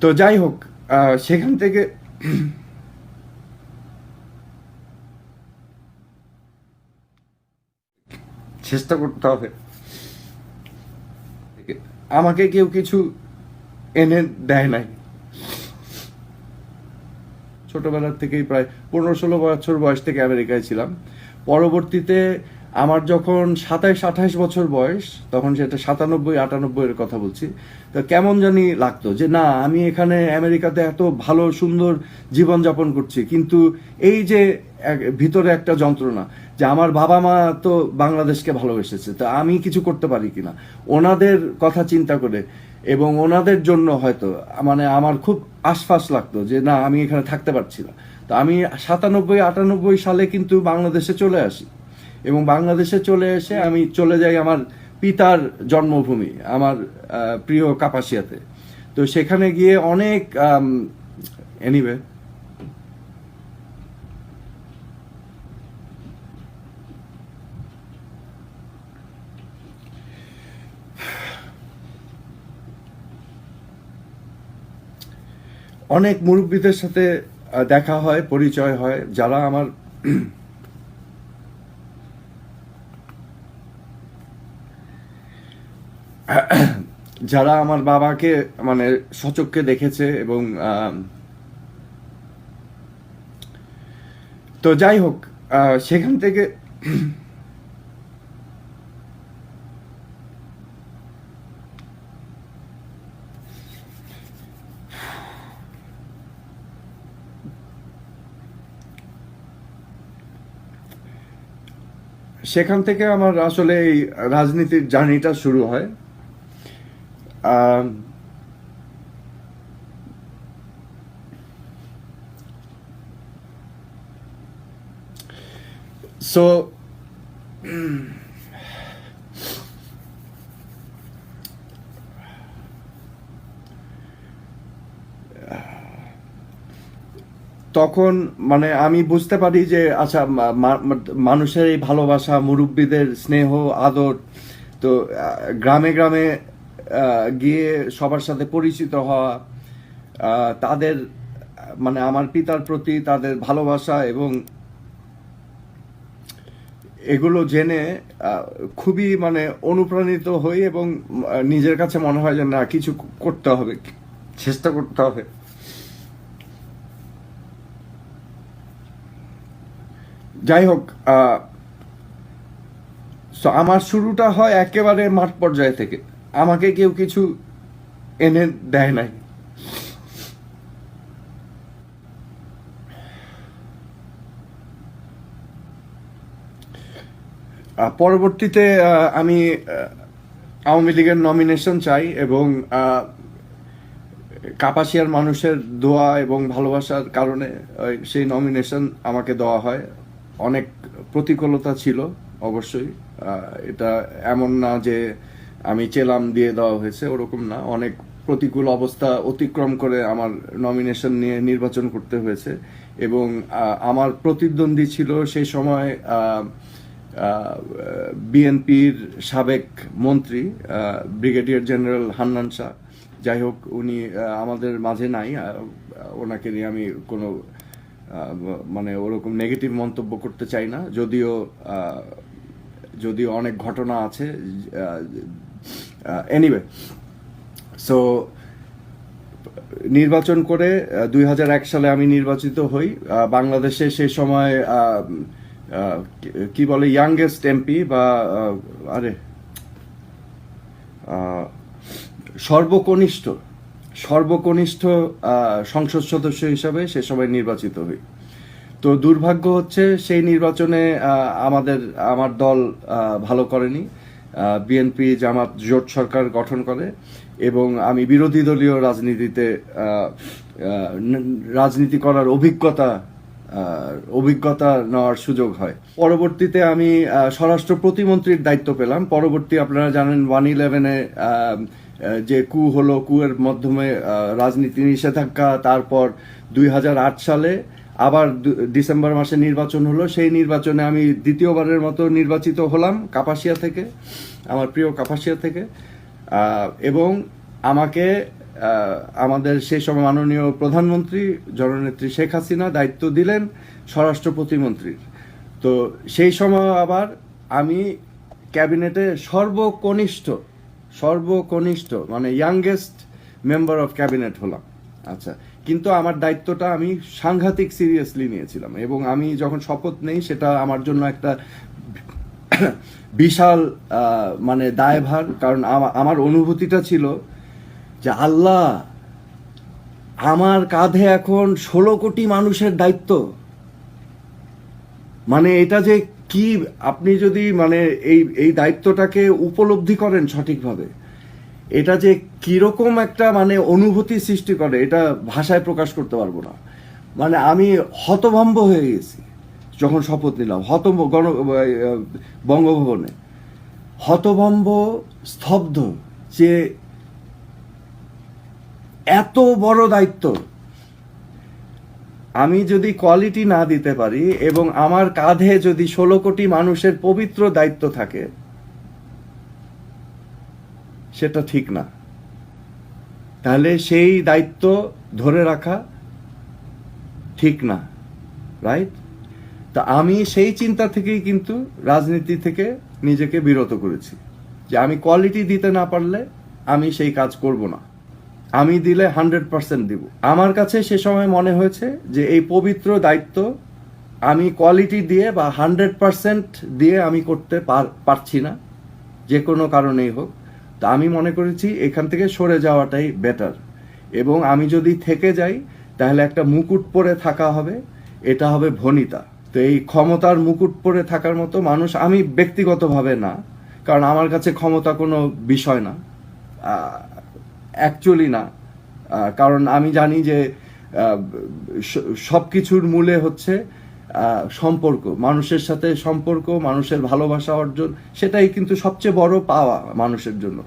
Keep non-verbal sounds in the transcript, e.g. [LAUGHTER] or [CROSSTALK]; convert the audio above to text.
তো যাই হোক সেখান থেকে চেষ্টা করতে হবে। আমাকে কেউ কিছু এনে দেয় নাই। ছোটবেলার থেকেই প্রায় পনেরো ষোলো বছর বয়স থেকে আমেরিকায় ছিলাম। পরবর্তীতে আমার যখন সাতাইশ, আঠাইশ বছর বয়স, তখন সেটা সাতানব্বই, আটানব্বই এর কথা বলছি। তো কেমন জানি লাগতো যে, না, আমি এখানে আমেরিকাতে এত ভালো, সুন্দর জীবনযাপন করছি। কিন্তু এই যে ভিতরে একটা যন্ত্রণা যে, আমার বাবা মা তো বাংলাদেশকে ভালোবেসেছে, তো আমি কিছু করতে পারি কিনা? ওনাদের কথা চিন্তা করে এবং ওনাদের জন্য হয়তো মানে আমার খুব আশফাস লাগতো যে, না, আমি এখানে থাকতে পারছি না। তো আমি সাতানব্বই, আটানব্বই সালে কিন্তু বাংলাদেশে চলে আসি। এবং বাংলাদেশে চলে এসে আমি চলে যাই আমার পিতার জন্মভূমি, আমার প্রিয় কাপাসিয়াতে। তো সেখানে গিয়ে অনেক এনিওয়ে অনেক মুরব্বীদের সাথে দেখা হয়, পরিচয় হয়, যারা আমার [COUGHS] যারা আমার বাবাকে মানে সচক্ষে দেখেছে এবং তো যাই হোক সেখান থেকে সেখান থেকে আমার আসলে এই রাজনীতির জার্নিটা শুরু হয়। আম, so তখন মানে আমি বুঝতে পারি যে আচ্ছা মানুষের এই ভালোবাসা মুরব্বীদের স্নেহ আদর তো গ্রামে গ্রামে গিয়ে সবার সাথে পরিচিত হওয়া তাদের মানে আমার পিতার প্রতি তাদের ভালোবাসা এবং এগুলো জেনে খুবই মানে অনুপ্রাণিত হই এবং নিজের কাছে মনে হয় যে না, কিছু করতে হবে, চেষ্টা করতে হবে। যাই হোক আমার শুরুটা হয় একেবারে মাঠ পর্যায় থেকে। আমাকে কেউ কিছু এনে দেয় নাই। পরবর্তীতে আমি আওয়ামী লীগের নমিনেশন চাই এবং কাপাসিয়ার মানুষের দোয়া এবং ভালোবাসার কারণে সেই নমিনেশন আমাকে দেওয়া হয়। অনেক প্রতিকূলতা ছিল, অবশ্যই। এটা এমন না যে আমি চেলাম দিয়ে দেওয়া হয়েছে, ওরকম না। অনেক প্রতিকূল অবস্থা অতিক্রম করে আমার নমিনেশন নিয়ে নির্বাচন করতে হয়েছে এবং আমার প্রতিদ্বন্দ্বী ছিল সেই সময় বিএনপির সাবেক মন্ত্রী ব্রিগেডিয়ার জেনারেল হান্নান শাহ। যাই হোক, উনি আমাদের মাঝে নাই ওনাকে নিয়ে আমি কোনো মানে ওরকম নেগেটিভ মন্তব্য করতে চাই না। যদিও যদিও অনেক ঘটনা আছে এনিওয়ে সো নির্বাচন করে দুই হাজার এক সালে আমি নির্বাচিত হই। বাংলাদেশে সেই সময় আহ, কি- বলে ইয়াংগেস্ট এমপি বা আরে সর্বকনিষ্ঠ সর্বকনিষ্ঠ সংসদ সদস্য হিসাবে সে সময় নির্বাচিত হই। তো দুর্ভাগ্য হচ্ছে সেই নির্বাচনে আমাদের আমার দল ভালো করেনি। বিএনপি জামাত জোট সরকার গঠন করে এবং আমি বিরোধী দলীয় রাজনীতিতে রাজনীতি করার অভিজ্ঞতা অভিজ্ঞতা নেওয়ার সুযোগ হয়। পরবর্তীতে আমি স্বরাষ্ট্র প্রতিমন্ত্রীর দায়িত্ব পেলাম। পরবর্তী আপনারা জানেন ওয়ান ইলেভেনে যে কু হলো, কুয়ের মাধ্যমে রাজনীতি নিষেধাজ্ঞা, তারপর দুই হাজার আট সালে আবার ডিসেম্বর মাসে নির্বাচন হলো। সেই নির্বাচনে আমি দ্বিতীয়বারের মতো নির্বাচিত হলাম কাপাসিয়া থেকে, আমার প্রিয় কাপাসিয়া থেকে। এবং আমাকে আমাদের সেই সময় মাননীয় প্রধানমন্ত্রী জননেত্রী শেখ হাসিনা দায়িত্ব দিলেন স্বরাষ্ট্র প্রতিমন্ত্রীর। তো সেই সময় আবার আমি ক্যাবিনেটে সর্বকনিষ্ঠ সর্বকনিষ্ঠ মানে ইয়াংগেস্ট মেম্বার অফ ক্যাবিনেট হলাম। আচ্ছা কিন্তু আমার দায়িত্বটা আমি সাংঘাতিক সিরিয়াসলি নিয়েছিলাম এবং আমি যখন শপথ নেই সেটা আমার জন্য একটা বিশাল মানে দায়ভার। কারণ আমার অনুভূতিটা ছিল যে আল্লাহ, আমার কাঁধে এখন ষোলো কোটি মানুষের দায়িত্ব। মানে এটা যে কি, আপনি যদি মানে এই এই দায়িত্বটাকে উপলব্ধি করেন সঠিকভাবে। এটা যে কীরকম একটা মানে অনুভূতি সৃষ্টি করে, এটা ভাষায় প্রকাশ করতে পারব না। মানে আমি হতভম্ব হয়ে গেছি যখন শপথ নিলাম হত গণ বঙ্গভবনে। হতভম্ব, স্তব্ধ যে এত বড় দায়িত্ব। আমি যদি কোয়ালিটি না দিতে পারি এবং আমার কাঁধে যদি ষোলো কোটি মানুষের পবিত্র দায়িত্ব থাকে সেটা ঠিক না। তাহলে সেই দায়িত্ব ধরে রাখা ঠিক না রাইট তা আমি সেই চিন্তা থেকেই কিন্তু রাজনীতি থেকে নিজেকে বিরত করেছি যে আমি কোয়ালিটি দিতে না পারলে আমি সেই কাজ করব না। আমি দিলে হান্ড্রেড পার্সেন্ট দিব। আমার কাছে সে সময় মনে হয়েছে যে এই পবিত্র দায়িত্ব আমি কোয়ালিটি দিয়ে বা হান্ড্রেড পার্সেন্ট দিয়ে আমি করতে পার- পারছি না, যে কোনো কারণেই হোক। তা আমি মনে করেছি এখান থেকে সরে যাওয়াটাই বেটার এবং আমি যদি থেকে যাই, তাহলে একটা মুকুট পরে থাকা হবে, এটা হবে ভনিতা। তো এই ক্ষমতার মুকুট পরে থাকার মতো মানুষ আমি ব্যক্তিগতভাবে না, কারণ আমার কাছে ক্ষমতা কোনো বিষয় না অ্যাকচুয়ালি না। কারণ আমি জানি যে সব কিছুর মূলে হচ্ছে সম্পর্ক মানুষের সাথে সম্পর্ক মানুষের ভালোবাসা অর্জন সেটাই কিন্তু সবচেয়ে বড় পাওয়া মানুষের জন্য।